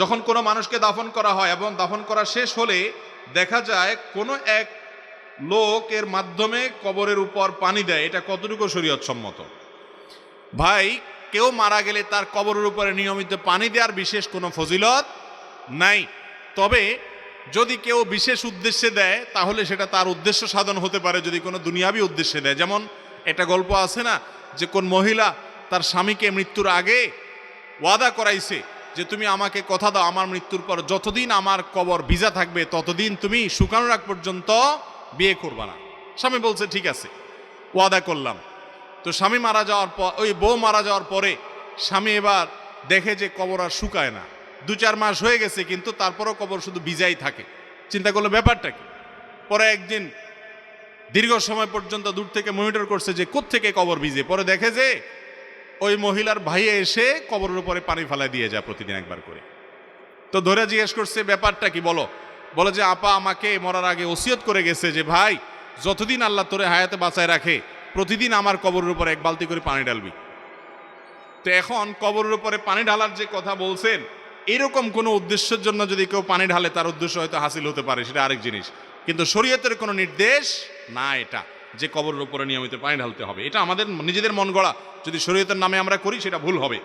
যখন কোনো মানুষকে দাফন করা হয় এবং দাফন করা শেষ হলে দেখা যায় কোনো এক লোক এর মাধ্যমে কবরের উপর পানি দেয়। এটা কতটুকু শরীয়ত সম্মত ভাই, কেউ মারা গেলে তার কবরের উপরে নিয়মিত পানি দেওয়ার বিশেষ কোনো ফজিলত নাই। তবে যদি কেউ বিশেষ উদ্দেশ্যে দেয়, তাহলে সেটা তার উদ্দেশ্য সাধন হতে পারে যদি কোনো দুনিয়াবি উদ্দেশ্যে দেয়। যেমন একটা গল্প আছে না, যে কোন মহিলা তার স্বামীকে মৃত্যুর আগে ওয়াদা করাইছে যে তুমি আমাকে কথা দাও, আমার মৃত্যুর পর যতদিন আমার কবর ভিজা থাকবে, ততদিন তুমি শুকানোর আগ পর্যন্ত বিয়ে করবা না। স্বামী বলছে, ঠিক আছে, ওয়াদা করলাম। তো স্বামী মারা যাওয়ার পর, ওই বউ মারা যাওয়ার পরে স্বামী এবার দেখে যে কবর আর শুকায় না। দু চার মাস হয়ে গেছে, কিন্তু তারপরও কবর শুধু ভিজাই থাকে। চিন্তা করল ব্যাপারটা কি? পরে একদিন দীর্ঘ সময় পর্যন্ত দূর থেকে মনিটর করছে যে থেকে কবর ভিজে। পরে দেখে যে ওই মহিলার ভাই এসে কবরের উপরে পানি ফেলা দিয়ে যায় প্রতিদিন একবার করে। তো ধরে জিজ্ঞেস করছে, ব্যাপারটা কি? বলো। বলে যে, আপা আমাকে মরার আগে ওসিয়ত করে গেছে যে, ভাই, যতদিন আল্লাহ তোরে হায়াতে বাঁচায় রাখে, প্রতিদিন আমার কবরের উপরে এক বালতি করে পানি ঢালবি। তো এখন কবরের উপরে পানি ঢালার যে কথা বলছেন, এরকম কোনো উদ্দেশ্যের জন্য যদি কেউ পানি ঢালে, তার উদ্দেশ্য হয়তো হাসিল হতে পারে, সেটা আরেক জিনিস। কিন্তু শরীয়তের কোনো নির্দেশ না এটা। যে কবরের উপরে নিয়মিত পানি ঢালতে হবে। এটা আমাদের, নিজেদের মন গড়া। যদি শরীয়তের নামে আমরা করি, সেটা ভুল হবে।